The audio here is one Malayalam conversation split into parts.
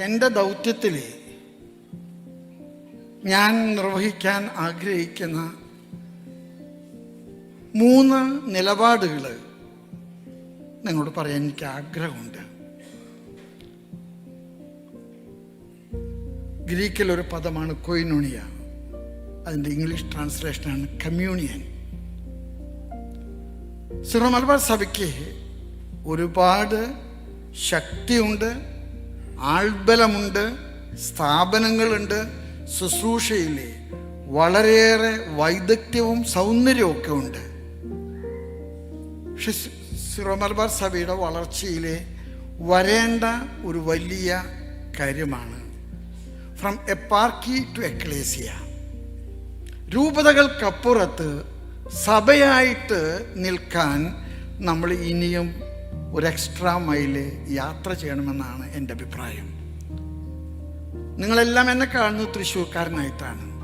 എന്റെ ദൗത്യത്തിൽ ഞാൻ നിർവഹിക്കാൻ ആഗ്രഹിക്കുന്ന മൂന്ന് നിലപാടുകൾ നിങ്ങളോട് പറയാൻ എനിക്ക് ആഗ്രഹമുണ്ട്. ഗ്രീക്കിൽ ഒരു പദമാണ് കൊയിനുണിയ. അതിന്റെ ഇംഗ്ലീഷ് ട്രാൻസ്ലേഷനാണ് കമ്മ്യൂണിയൻ. സിറോ മലബാർ സഭയ്ക്ക് ഒരുപാട് ശക്തിയുണ്ട് ആൾബലമുണ്ട് സ്ഥാപനങ്ങളുണ്ട് ശുശ്രൂഷയിൽ വളരെയേറെ വൈദഗ്ധ്യവും സൗന്ദര്യവും ഒക്കെ ഉണ്ട്. പക്ഷെ സി- സിറോ മലബാർ സഭയുടെ വളർച്ചയിലെ വരേണ്ട ഒരു വലിയ കാര്യമാണ്. From eparchy to ecclesia രൂപതകൾക്കപ്പുറത്ത് സഭയായിട്ട് നിൽക്കാൻ നമ്മൾ ഇനിയും ഒരു എക്സ്ട്രാ മൈൽ യാത്ര ചെയ്യണമെന്നാണ് എന്റെ അഭിപ്രായം. നിങ്ങളെല്ലാം എന്നെ കാണുന്നത് തൃശ്ശൂർക്കാരനായിട്ടാണ്.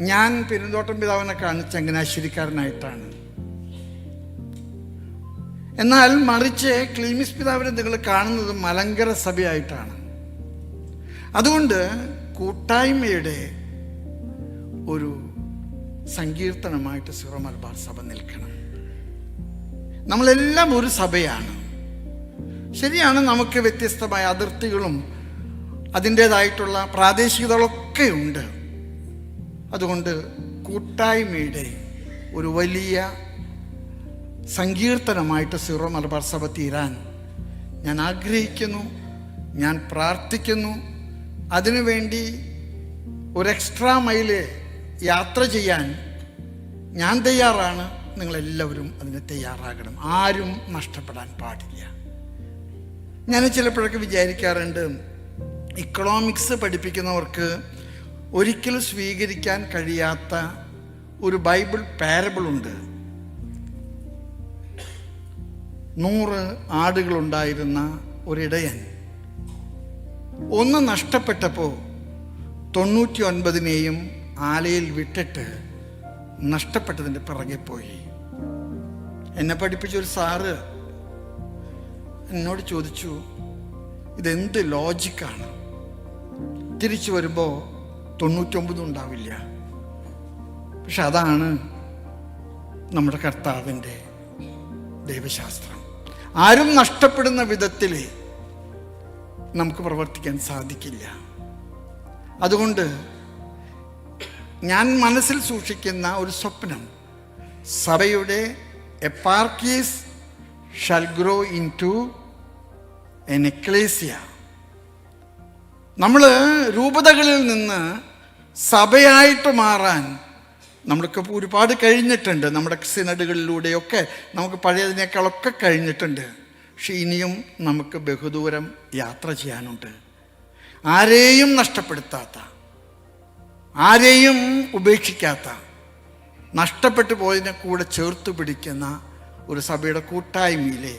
ഞാൻ പെരുന്തോട്ടം പിതാവിനെ കാണുന്നത് ചങ്ങനാശ്ശേരിക്കാരനായിട്ടാണ്. എന്നാൽ മറിച്ച് ക്ലീമിസ് പിതാവിനെ നിങ്ങൾ കാണുന്നത് മലങ്കര സഭയായിട്ടാണ്. അതുകൊണ്ട് കൂട്ടായ്മയുടെ ഒരു സങ്കീർത്തനമായിട്ട് സിറോ മലബാർ സഭ നിൽക്കണം. നമ്മളെല്ലാം ഒരു സഭയാണ്. ശരിയാണ് നമുക്ക് വ്യത്യസ്തമായ അതിർത്തികളും അതിന്റേതായിട്ടുള്ള പ്രാദേശികതകളൊക്കെ ഉണ്ട്. അതുകൊണ്ട് കൂട്ടായ്മയുടെ ഒരു വലിയ സങ്കീർത്തനമായിട്ട് സിറോ മലബാർ സഭ തീരാൻ ഞാൻ ആഗ്രഹിക്കുന്നു ഞാൻ പ്രാർത്ഥിക്കുന്നു. അതിനുവേണ്ടി ഒരു എക്സ്ട്രാ മൈൽ യാത്ര ചെയ്യാൻ ഞാൻ തയ്യാറാണ്. നിങ്ങളെല്ലാവരും അതിന് തയ്യാറാകണം. ആരും നഷ്ടപ്പെടാൻ പാടില്ല. ഞാൻ ചിലപ്പോഴൊക്കെ വിചാരിക്കാറുണ്ട് ഇക്കണോമിക്സ് പഠിപ്പിക്കുന്നവർക്ക് ഒരിക്കലും സ്വീകരിക്കാൻ കഴിയാത്ത ഒരു ബൈബിൾ പാരബിളുണ്ട് നൂറ് ആടുകളുണ്ടായിരുന്ന ഒരിടയൻ. ഒന്ന് നഷ്ടപ്പെട്ടപ്പോൾ തൊണ്ണൂറ്റി ഒൻപതിനെയും ആലയിൽ വിട്ടിട്ട് നഷ്ടപ്പെട്ടതിന്റെ പിറകെ പോയി. എന്നെ പഠിപ്പിച്ച ഒരു സാറ് എന്നോട് ചോദിച്ചു ഇതെന്ത് ലോജിക്കാണ്? തിരിച്ചു വരുമ്പോൾ തൊണ്ണൂറ്റൊമ്പതും ഉണ്ടാവില്ല. പക്ഷെ അതാണ് നമ്മുടെ കർത്താവിന്റെ ദൈവശാസ്ത്രം. ആരും നഷ്ടപ്പെടുന്ന വിധത്തിൽ നമുക്ക് പ്രവർത്തിക്കാൻ സാധിക്കില്ല. അതുകൊണ്ട് ഞാൻ മനസ്സിൽ സൂക്ഷിക്കുന്ന ഒരു സ്വപ്നം. സഭയുടെ eparchies shall grow into an ecclesia. നമ്മൾ രൂപതകളിൽ നിന്ന് സഭയായിട്ട് മാറാൻ നമ്മൾക്ക് ഒരുപാട് കഴിഞ്ഞിട്ടുണ്ട്. നമ്മുടെ സിനഡുകളിലൂടെയൊക്കെ നമുക്ക് പഴയതിനേക്കാളൊക്കെ കഴിഞ്ഞിട്ടുണ്ട്. പക്ഷെ ഇനിയും നമുക്ക് ബഹുദൂരം യാത്ര ചെയ്യാനുണ്ട്. ആരെയും നഷ്ടപ്പെടുത്താത്ത ആരെയും ഉപേക്ഷിക്കാത്ത നഷ്ടപ്പെട്ടു പോയതിനെ കൂടെ ചേർത്ത് പിടിക്കുന്ന ഒരു സഭയുടെ കൂട്ടായ്മയിലെ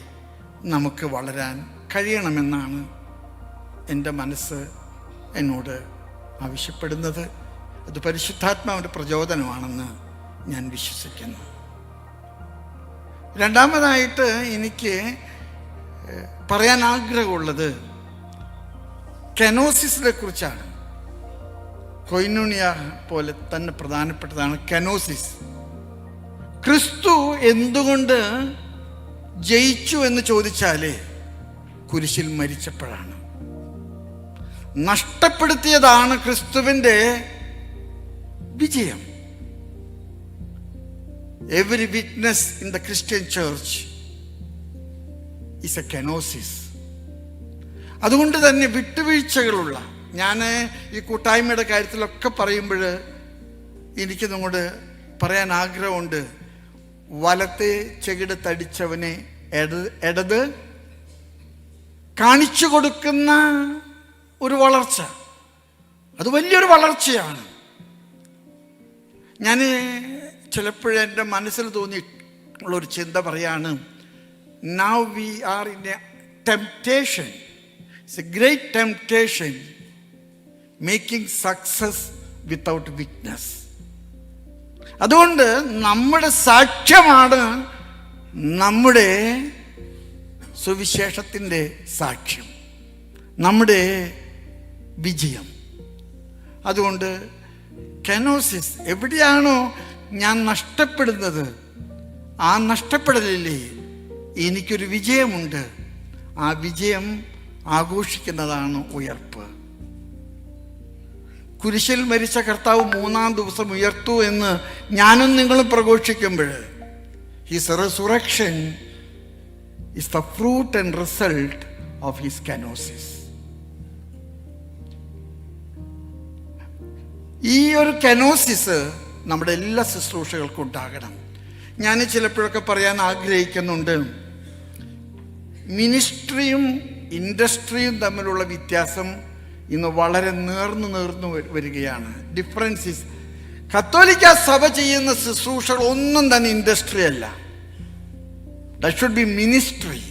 നമുക്ക് വളരാൻ കഴിയണമെന്നാണ് എന്റെ മനസ്സ് എന്നോട് ആവശ്യപ്പെടുന്നത്. അത് പരിശുദ്ധാത്മാവിന്റെ പ്രചോദനമാണെന്ന് ഞാൻ വിശ്വസിക്കുന്നു. രണ്ടാമതായിട്ട് എനിക്ക് പറയാൻ ആഗ്രഹമുള്ളത് കെനോസിസിനെ കുറിച്ചാണ്. കൊയിനുണിയ പോലെ തന്നെ പ്രധാനപ്പെട്ടതാണ് കനോസിസ്. ക്രിസ്തു എന്തുകൊണ്ട് ജയിച്ചു എന്ന് ചോദിച്ചാലേ കുരിശിൽ മരിച്ചപ്പോഴാണ്. നഷ്ടപ്പെടുത്തിയതാണ് ക്രിസ്തുവിന്റെ വിജയം. Every witness in the Christian church is a kenosis അതുകൊണ്ട് തന്നെ വിട്ടുവീഴ്ചകളുള്ള ഞാൻ ഈ കൂട്ടായ്മയുടെ കാര്യത്തിലൊക്കെ പറയുമ്പോൾ എനിക്ക് നിങ്ങളോട് പറയാൻ ആഗ്രഹമുണ്ട്. വലത്തെ ചെകിട് തടിച്ചവനെ ഇടത് കാണിച്ചു കൊടുക്കുന്ന ഒരു വളർച്ച. അത് വലിയൊരു വളർച്ചയാണ്. ഞാൻ ചിലപ്പോഴും എന്റെ മനസ്സിൽ തോന്നിയിട്ടുള്ളൊരു ചിന്ത പറയാണ് now we are in a temptation it's a great temptation making success without witness അതുകൊണ്ട് നമ്മുടെ സാക്ഷ്യമാണ് നമ്മുടെ സുവിശേഷത്തിന്റെ സാക്ഷ്യം നമ്മുടെ വിജയം. അതുകൊണ്ട് കെനോസിസ് എവിടെയാണോ ഞാൻ നഷ്ടപ്പെടുന്നത് ആ നഷ്ടപ്പെടലില്ലേ എനിക്കൊരു വിജയമുണ്ട്. ആ വിജയം ആഘോഷിക്കുന്നതാണ് ഉയർപ്പ്. കുരിശിൽ മരിച്ച കർത്താവ് മൂന്നാം ദിവസം ഉയർത്തു എന്ന് ഞാനും നിങ്ങളും പ്രഘോഷിക്കുമ്പോൾ his resurrection is the fruit and result of his kenosis ഈ ഒരു കനോസിസ് നമ്മുടെ എല്ലാ ശുശ്രൂഷകൾക്കും ഉണ്ടാകണം. ഞാൻ ചിലപ്പോഴൊക്കെ പറയാൻ ആഗ്രഹിക്കുന്നുണ്ട് മിനിസ്ട്രിയും ഇൻഡസ്ട്രിയും തമ്മിലുള്ള വ്യത്യാസം ഇന്ന് വളരെ നേർന്നു നേർന്നു വരികയാണ്. ഡിഫറൻസിസ് കത്തോലിക്ക സഭ ചെയ്യുന്ന ശുശ്രൂഷകൾ ഒന്നും തന്നെ ഇൻഡസ്ട്രി അല്ല. The should be ministry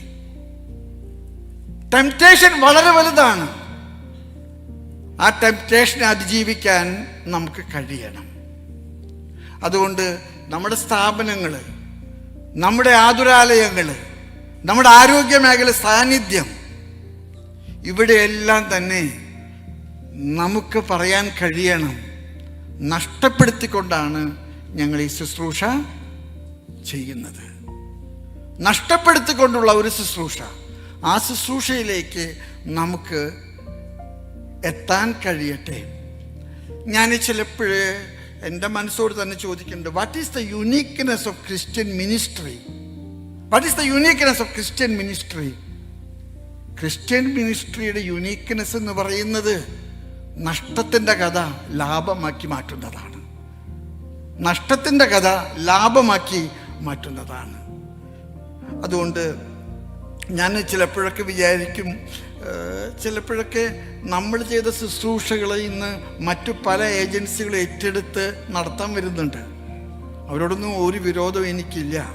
temptation വളരെ വലുതാണ്. ആ ടെംപ്റ്റേഷനെ അതിജീവിക്കാൻ നമുക്ക് കഴിയണം. അതുകൊണ്ട് നമ്മുടെ സ്ഥാപനങ്ങൾ നമ്മുടെ ആതുരാലയങ്ങൾ നമ്മുടെ ആരോഗ്യ മേഖല സാന്നിധ്യം ഇവിടെയെല്ലാം തന്നെ നമുക്ക് പറയാൻ കഴിയണം. നഷ്ടപ്പെടുത്തിക്കൊണ്ടാണ് ഞങ്ങൾ ഈ ശുശ്രൂഷ ചെയ്യുന്നത്. നഷ്ടപ്പെടുത്തിക്കൊണ്ടുള്ള ഒരു ശുശ്രൂഷ. ആ ശുശ്രൂഷയിലേക്ക് നമുക്ക് എത്താൻ കഴിയട്ടെ. ഞാൻ ചിലപ്പോഴ് എന്റെ മനസ്സോട് തന്നെ ചോദിക്കുന്നുണ്ട് what is the uniqueness of Christian ministry what is the uniqueness of Christian ministry Christian മിനിസ്ട്രിയുടെ uniqueness എന്ന് പറയുന്നത് നഷ്ടത്തിന്റെ കഥ ലാഭമാക്കി മാറ്റുന്നതാണ്. നഷ്ടത്തിന്റെ കഥ ലാഭമാക്കി മാറ്റുന്നതാണ്. അതുകൊണ്ട് ഞാൻ ചിലപ്പോഴൊക്കെ വിചാരിക്കും ചിലപ്പോഴൊക്കെ നമ്മൾ ചെയ്ത ശുശ്രൂഷകൾ ഇന്ന് മറ്റു പല ഏജൻസികൾ ഏറ്റെടുത്ത് നടത്താൻ വരുന്നുണ്ട്. അവരോടൊന്നും ഒരു വിരോധം എനിക്കില്ല.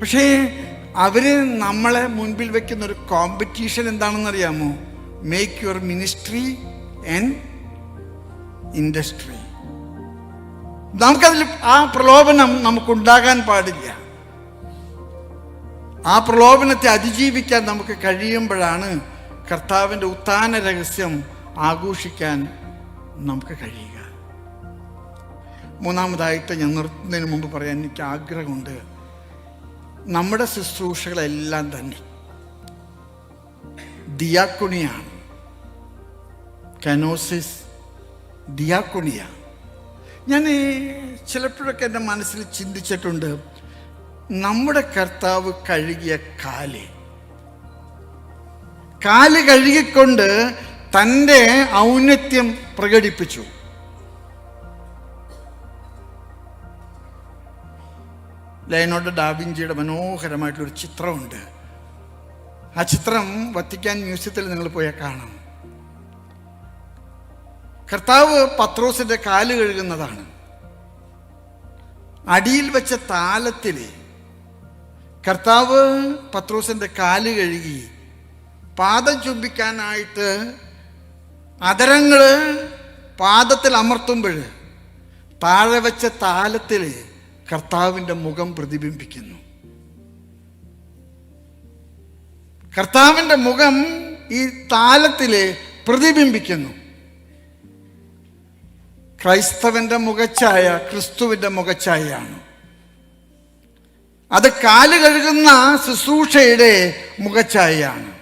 പക്ഷേ അവർ നമ്മളെ മുൻപിൽ വെക്കുന്ന ഒരു കോമ്പറ്റീഷൻ എന്താണെന്നറിയാമോ? Make your ministry and industry. നമുക്കതിൽ ആ പ്രലോഭനം നമുക്കുണ്ടാകാൻ പാടില്ല. ആ പ്രലോഭനത്തെ അതിജീവിക്കാൻ നമുക്ക് കഴിയുമ്പോഴാണ് കർത്താവിന്റെ ഉത്ഥാന രഹസ്യം ആഘോഷിക്കാൻ നമുക്ക് കഴിയുക. മൂന്നാമതായിട്ട് ഞാൻ നിർത്തുന്നതിന് മുമ്പ് പറയാൻ എനിക്ക് ആഗ്രഹമുണ്ട്. നമ്മുടെ ശുശ്രൂഷകളെല്ലാം തന്നെ. ദിയാക്കുണിയാണ്. Kenosis diakonia. ഞാൻ ചിലപ്പോഴൊക്കെ എന്റെ മനസ്സിൽ ചിന്തിച്ചിട്ടുണ്ട് നമ്മുടെ കർത്താവ് കഴുകിയ കാൽ. കാൽ കഴുകിക്കൊണ്ട് തന്റെ ഔന്നത്യം പ്രകടിപ്പിച്ചു. ലയനോട് ഡാവിഞ്ചിയുടെ മനോഹരമായിട്ടുള്ളൊരു ചിത്രമുണ്ട്. ആ ചിത്രം വത്തിക്കാൻ മ്യൂസിയത്തിൽ നിങ്ങൾ പോയാൽ കാണാം. കർത്താവ് പത്രോസിന്റെ കാൽ കഴുകുന്നതാണ്. അടിയിൽ വെച്ച താലത്തിൽ കർത്താവ് പത്രോസിന്റെ കാൽ കഴുകി പാദം ചുംബിക്കാനായിട്ട് അതരങ്ങൾ പാദത്തിൽ അമർത്തുമ്പോൾ താഴെ വെച്ച താലത്തിൽ കർത്താവിന്റെ മുഖം പ്രതിബിംബിക്കുന്നു. കർത്താവിന്റെ മുഖം ഈ താലത്തിൽ പ്രതിബിംബിക്കുന്നു. ക്രൈസ്തവന്റെ മുഖച്ഛായ ക്രിസ്തുവിന്റെ മുഖച്ഛായയാണ്. അത് കാൽ കഴുകുന്ന ശുശ്രൂഷയുടെ മുഖച്ഛായയാണ്.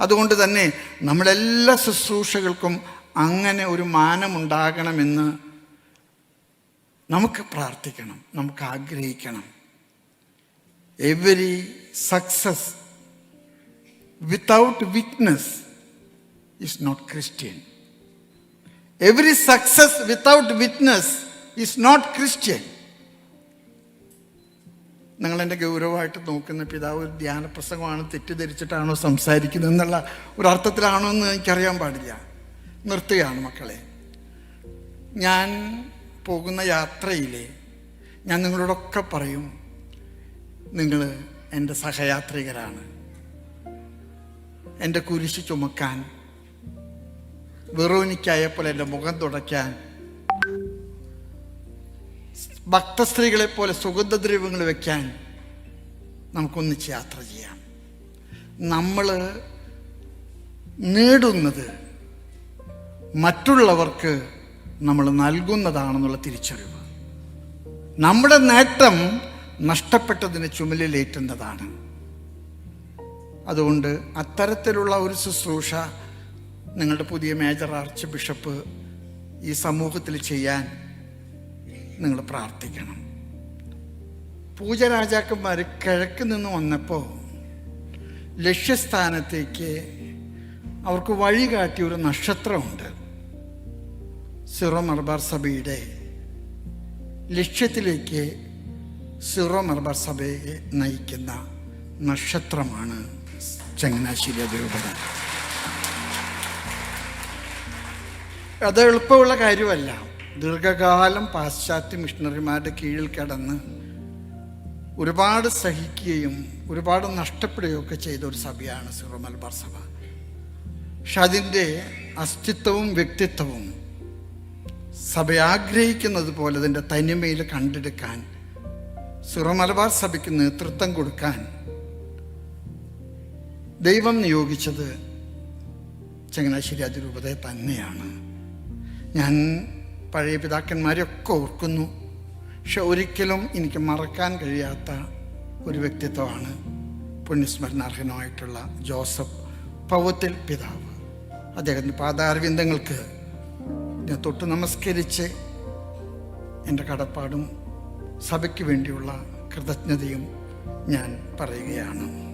അതുകൊണ്ട് തന്നെ നമ്മളെല്ലാ ശുശ്രൂഷകൾക്കും അങ്ങനെ ഒരു മാനമുണ്ടാകണമെന്ന് നമുക്ക് പ്രാർത്ഥിക്കണം നമുക്ക് ആഗ്രഹിക്കണം. Every success without witness is not Christian every success without witness is not Christian നിങ്ങൾ എന്റെ ഗൗരവമായിട്ട് നോക്കുന്ന പിതാവ് ഒരു ധ്യാന പ്രസംഗമാണ് തെറ്റിദ്ധരിച്ചിട്ടാണോ സംസാരിക്കുന്നത് എന്നുള്ള ഒരു അർത്ഥത്തിലാണോ എന്ന് എനിക്കറിയാൻ പാടില്ല. നിർത്തുകയാണ് മക്കളെ. ഞാൻ പോകുന്ന യാത്രയിൽ ഞാൻ നിങ്ങളോടൊക്കെ പറയും നിങ്ങൾ എന്റെ സഹയാത്രികരാണ്. എന്റെ കുരിശ് ചുമക്കാൻ വെറോനിക്കായപ്പോൾ എന്റെ മുഖം തുടയ്ക്കാൻ. ഭക്തസ്ത്രീകളെ പോലെ സുഗന്ധദ്രവ്യങ്ങൾ വെക്കാൻ നമുക്കൊന്നിച്ച് യാത്ര ചെയ്യാം. നമ്മൾ നേടുന്നത് മറ്റുള്ളവർക്ക് നമ്മൾ നൽകുന്നതാണെന്നുള്ള തിരിച്ചറിവ്. നമ്മുടെ നേട്ടം നഷ്ടപ്പെട്ടതിന് ചുമലിലേറ്റുന്നതാണ് അതുകൊണ്ട് അത്തരത്തിലുള്ള ഒരു ശുശ്രൂഷ നിങ്ങളുടെ പുതിയ മേജർ ആർച്ച് ബിഷപ്പ് ഈ സമൂഹത്തിൽ ചെയ്യാൻ നിങ്ങൾ പ്രാർത്ഥിക്കണം. പൂജരാജാക്കന്മാർ കിഴക്ക് നിന്ന് വന്നപ്പോൾ ലക്ഷ്യസ്ഥാനത്തേക്ക് അവർക്ക് വഴി കാട്ടിയ ഒരു നക്ഷത്രമുണ്ട്. സിറോ മർബാർ സഭയുടെ ലക്ഷ്യത്തിലേക്ക് സിറോ മർബാർ സഭയെ നയിക്കുന്ന നക്ഷത്രമാണ് ചങ്ങനാശ്ശേരി അതിരൂപത അത് എളുപ്പമുള്ള കാര്യമല്ല. ദീർഘകാലം പാശ്ചാത്യ മിഷണറിമാരുടെ കീഴിൽ കിടന്ന് ഒരുപാട് സഹിക്കുകയും ഒരുപാട് നഷ്ടപ്പെടുകയും ഒക്കെ ചെയ്ത ഒരു സഭയാണ് സിറോ മലബാർ സഭ. പക്ഷെ അതിന്റെ അസ്തിത്വവും വ്യക്തിത്വവും സഭ ആഗ്രഹിക്കുന്നത് പോലെ അതിന്റെ തനിമയിൽ കണ്ടെടുക്കാൻ സിറോ മലബാർ സഭയ്ക്ക് നേതൃത്വം കൊടുക്കാൻ ദൈവം നിയോഗിച്ചത് ചങ്ങനാശ്ശേരി അതിരൂപതയെ തന്നെയാണ്. ഞാൻ പഴയ പിതാക്കന്മാരെയൊക്കെ ഓർക്കുന്നു. പക്ഷെ ഒരിക്കലും എനിക്ക് മറക്കാൻ കഴിയാത്ത ഒരു വ്യക്തിത്വമാണ് പുണ്യസ്മരണാർഹനുമായിട്ടുള്ള ജോസഫ് പൗത്തിൽ പിതാവ്. അദ്ദേഹത്തിന്റെ പാദാരവിന്ദങ്ങൾക്ക് ഞാൻ തൊട്ട് നമസ്കരിച്ച് എന്റെ കടപ്പാടും സഭയ്ക്ക് വേണ്ടിയുള്ള കൃതജ്ഞതയും ഞാൻ പറയുകയാണ്.